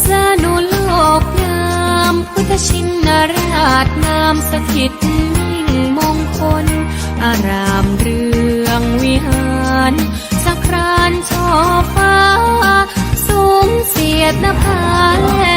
ษนุโลกงามพุทธชินนราชงามสถิตนิ่งมงคล อารามเรืองวิหารสักครานช่อฟ้า สูงเสียดนภาแล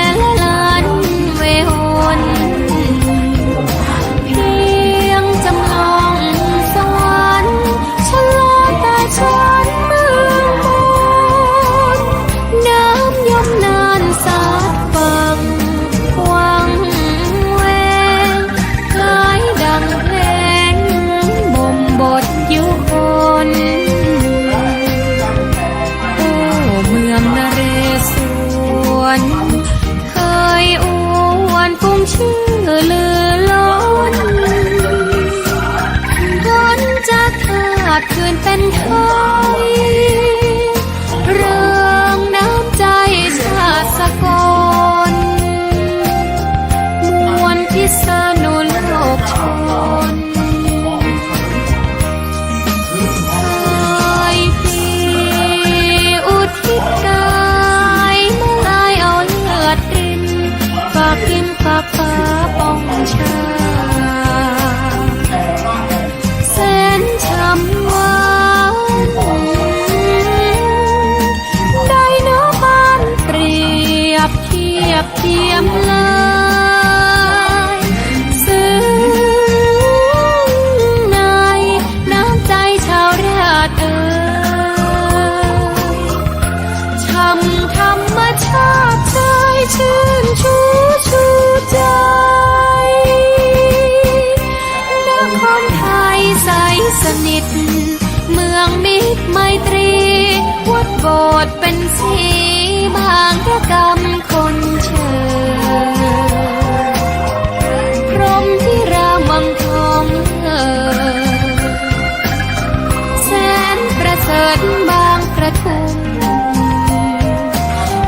ระทุม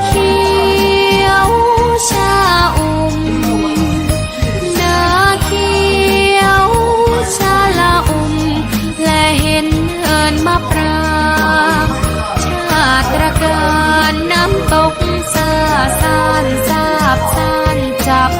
เขียวชาอุ่มนาเขียวชาละอุ่มและเห็นเอินมาปรางชาตรการน้ำตกสาสานสาบสานจับ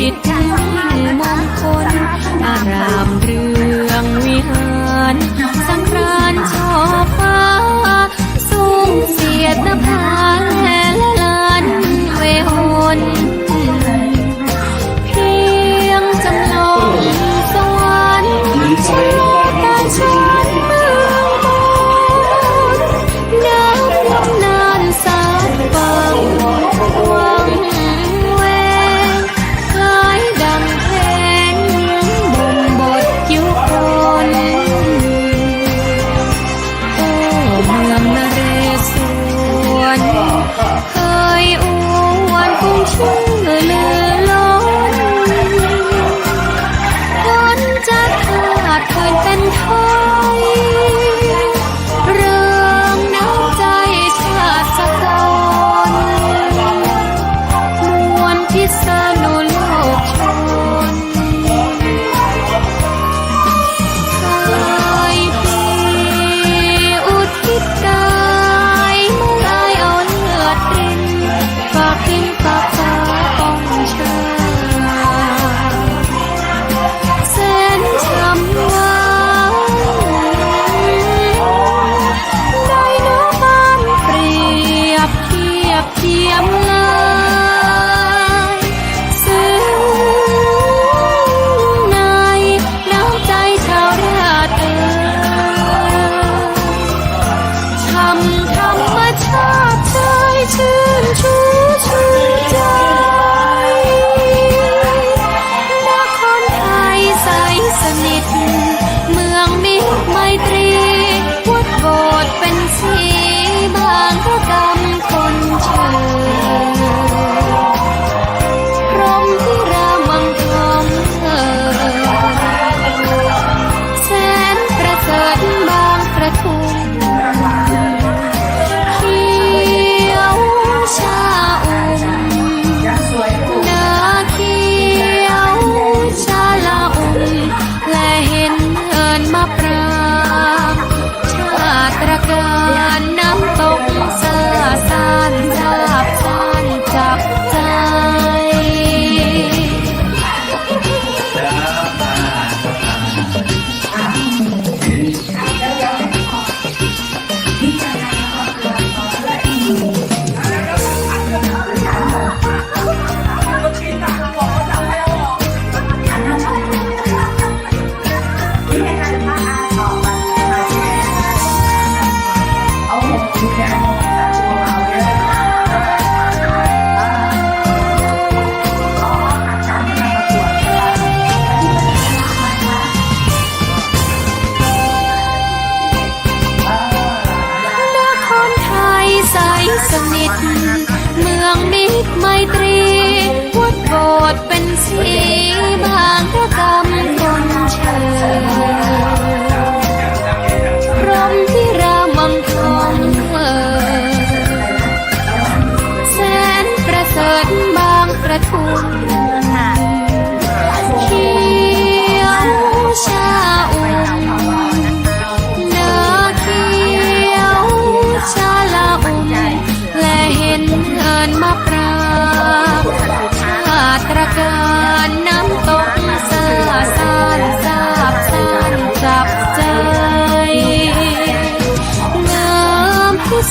你看。I'll Planeten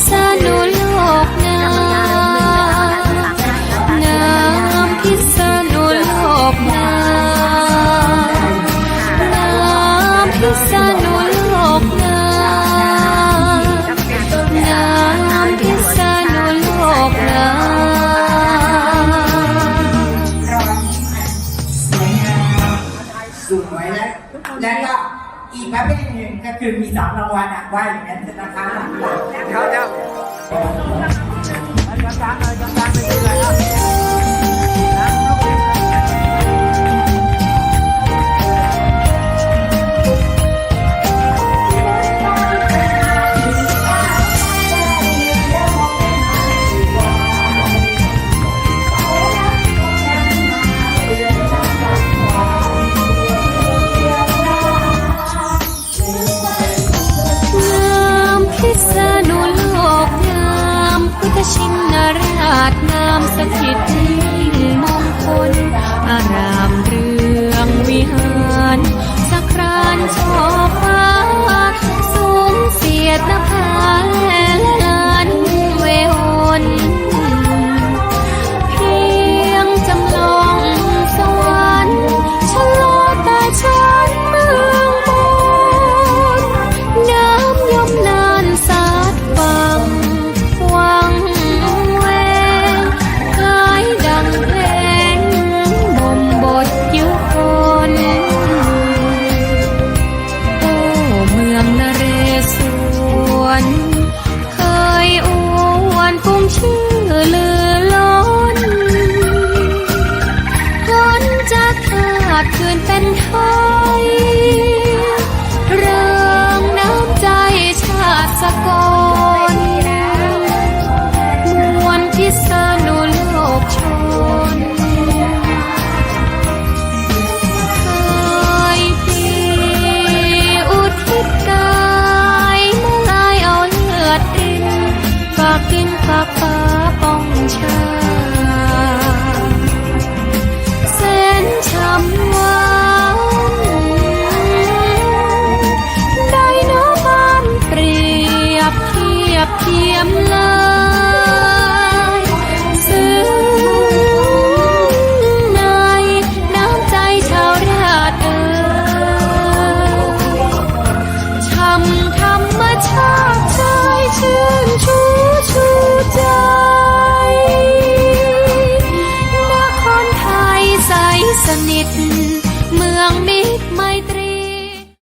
ษณุโลกน้ำน้ำพิษณุโลกน้ำน้ำพิษณุโลกน้ำน้ำพิษณุโลกน้ำสวยนะแล้วก็อีกประเภทหนึ่งก็คือมีสามรางวัลอะว่าอย่างนั้นนะคะ Thank. สถิตที่มงคลอารามเรืองวิหารสัครานชอฟ้าสูงเสียดนภา anh thôi